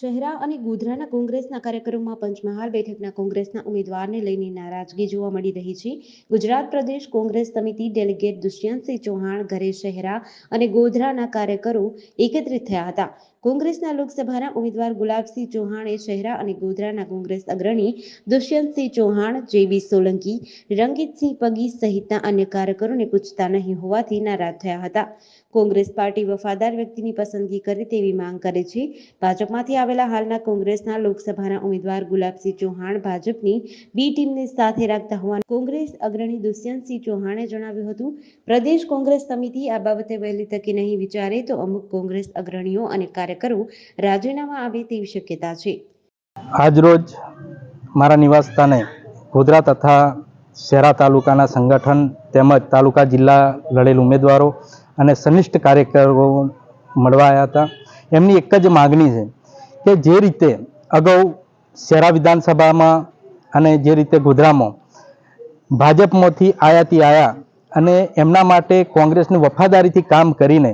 શહેરા અને ગોધરાના કોંગ્રેસના કાર્યકરોમાં પંચમહાલ બેઠકના કોંગ્રેસના ઉમેદવારને લઈને નારાજગી જોવા મળી રહી છે. ગુજરાત પ્રદેશ કોંગ્રેસ સમિતિ ડેલિગેટ દુષ્યંતસિંહ ચૌહાણ ઘરે શહેરા અને ગોધરાના કાર્યકરો એકત્રિત થયા હતા. કોંગ્રેસના લોકસભાના ઉમેદવાર ગુલાબસિંહ ચૌહાણે શહેરા અને ગોધરાના કોંગ્રેસ અગ્રણી દુષ્યંતસિંહ ચૌહાણ જેબી સોલંકી, રંગીતસિંહ પગી સહિતના અન્ય કાર્યકરોને પૂછતા નહીં હોવાથી નારાજ થયા હતા. કોંગ્રેસ પાર્ટી વફાદાર વ્યક્તિની પસંદગી કરે તેવી માંગ કરે છે. ભાજપમાંથી આવેલા હાલના કોંગ્રેસના લોકસભાના ઉમેદવાર ગુલાબસિંહ ચૌહાણ ભાજપની બી ટીમને સાથે રાખતા હોવાનું કોંગ્રેસ અગ્રણી દુષ્યંતસિંહ ચૌહાણે જણાવ્યું હતું. પ્રદેશ કોંગ્રેસ સમિતિ આ બાબતે વહેલી તકે નહીં વિચારે તો અમુક કોંગ્રેસ અગ્રણીઓ અને કાર્યકરો રાજીનામા આવે તેવી શક્યતા છે. આજરોજ મારા નિવાસ સ્થાને ગોધરા તથા શહેરા તાલુકાના સંગઠન તેમજ તાલુકા જિલ્લા લડેલ ઉમેદવારો અને સનિષ્ઠ કાર્યકરો મળવા આવ્યા હતા. એમની એક જ માગણી છે કે જે રીતે અગાઉ શહેરા વિધાનસભામાં અને જે રીતે ગોધરામાં ભાજપમાંથી આયાતી આયા અને એમના માટે કોંગ્રેસની વફાદારીથી કામ કરીને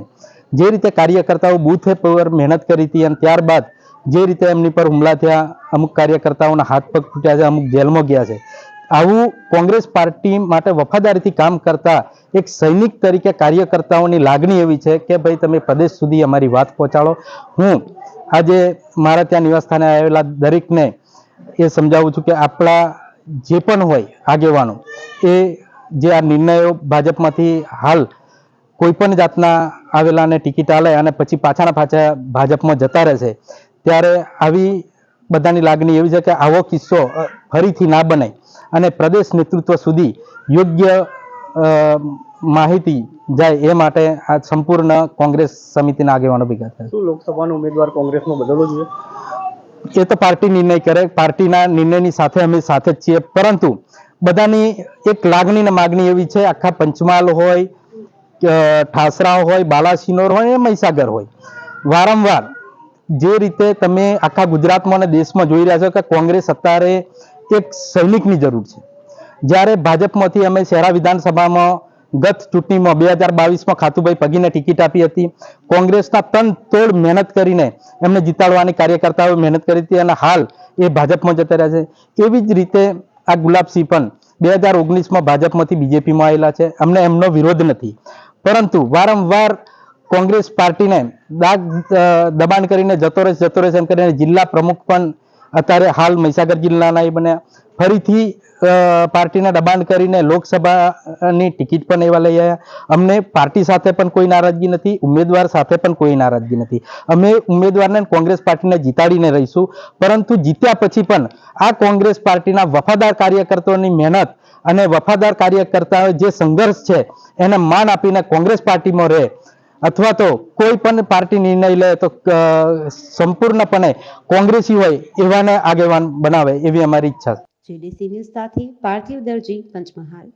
જે રીતે કાર્યકર્તાઓ બુથ પર મહેનત કરી હતી અને ત્યારબાદ જે રીતે એમની પર હુમલા થયા, અમુક કાર્યકર્તાઓના હાથ પગ ફૂટ્યા છે, અમુક જેલમાં ગયા છે. આવું કોંગ્રેસ પાર્ટી માટે વફાદારીથી કામ કરતા એક સૈનિક તરીકે કાર્યકર્તાઓની લાગણી એવી છે કે, ભાઈ, તમે પ્રદેશ સુધી અમારી વાત પહોંચાડો. હું આજે મારા ત્યાં નિવાસસ્થાને આવેલા દરેકને એ સમજાવું છું કે આપણા જે પણ હોય આગેવાનો, એ જે આ નિર્ણયો ભાજપમાંથી હાલ કોઈ પણ જાતના આવેલાને ટિકિટ આલે અને પછી પાછાના પાછા ભાજપમાં જતા રહેશે, ત્યારે આવી બધાની લાગણી એવી છે કે આવો કિસ્સો ફરીથી ના બને અને પ્રદેશ નેતૃત્વ સુધી યોગ્ય માહિતી જાય એ માટે આ સંપૂર્ણ કોંગ્રેસ સમિતિના આગેવાનો ભેગા થયા શું લોકસભાનો ઉમેદવાર કોંગ્રેસનો બદલવો જોઈએ? એ તો પાર્ટી નિર્ણય કરે પાર્ટીના નિર્ણયની સાથે અમે સાથે જ છીએ. પરંતુ બધાની એક લાગણી ને માગણી એવી છે આખા પંચમહાલ હોય ઠાસરા હોય બાલાસિનોર હોય એ મહીસાગર હોય. વારંવાર જે રીતે તમે આખા ગુજરાતમાં અને દેશમાં જોઈ રહ્યા છો કે કોંગ્રેસ અત્યારે એક સૈનિકની જરૂર છે. જ્યારે ભાજપમાંથી અમે શહેરા વિધાનસભામાં ગત ચૂંટણીમાં બે હજાર બાવીસમાં ખાતુભાઈ પગીને ટિકિટ આપી હતી. કોંગ્રેસના તન તોડ મહેનત કરીને એમને જીતાડવાની કાર્યકર્તાઓએ મહેનત કરી હતી અને હાલ એ ભાજપમાં જતા રહ્યા છે. એવી જ રીતે આ ગુલાબસિંહ પણ બે હજાર ઓગણીસમાં ભાજપમાંથી બીજેપીમાં આવેલા છે. અમને એમનો વિરોધ નથી. પરંતુ વારંવાર કોંગ્રેસ પાર્ટીને દાગ દબાણ કરીને જતો રહેશે જતો રહેશે એમ કરીને જિલ્લા પ્રમુખ પણ અત્યારે હાલ મહીસાગર જિલ્લાના એ બન્યા. ફરીથી પાર્ટીના દબાણ કરીને લોકસભાની ટિકિટ પણ એવા લઈ આવ્યા. અમને પાર્ટી સાથે પણ કોઈ નારાજગી નથી, ઉમેદવાર સાથે પણ કોઈ નારાજગી નથી. અમે ઉમેદવારને કોંગ્રેસ પાર્ટીને જીતાડીને રહીશું, પરંતુ જીત્યા પછી પણ આ કોંગ્રેસ પાર્ટીના વફાદાર કાર્યકર્તાઓની મહેનત અને વફાદાર કાર્યકર્તાઓ જે સંઘર્ષ છે, એને માન આપીને કોંગ્રેસ પાર્ટીમાં રહે, અથવા તો કોઈ પણ પાર્ટી નિર્ણય લે, તો સંપૂર્ણપણે કોંગ્રેસી હોય, એવાને આગેવાન બનાવે એવી અમારી ઈચ્છા છે. જેડીસી ન્યૂઝ સાથે પાર્થિવ દરજી પંચમહાલ.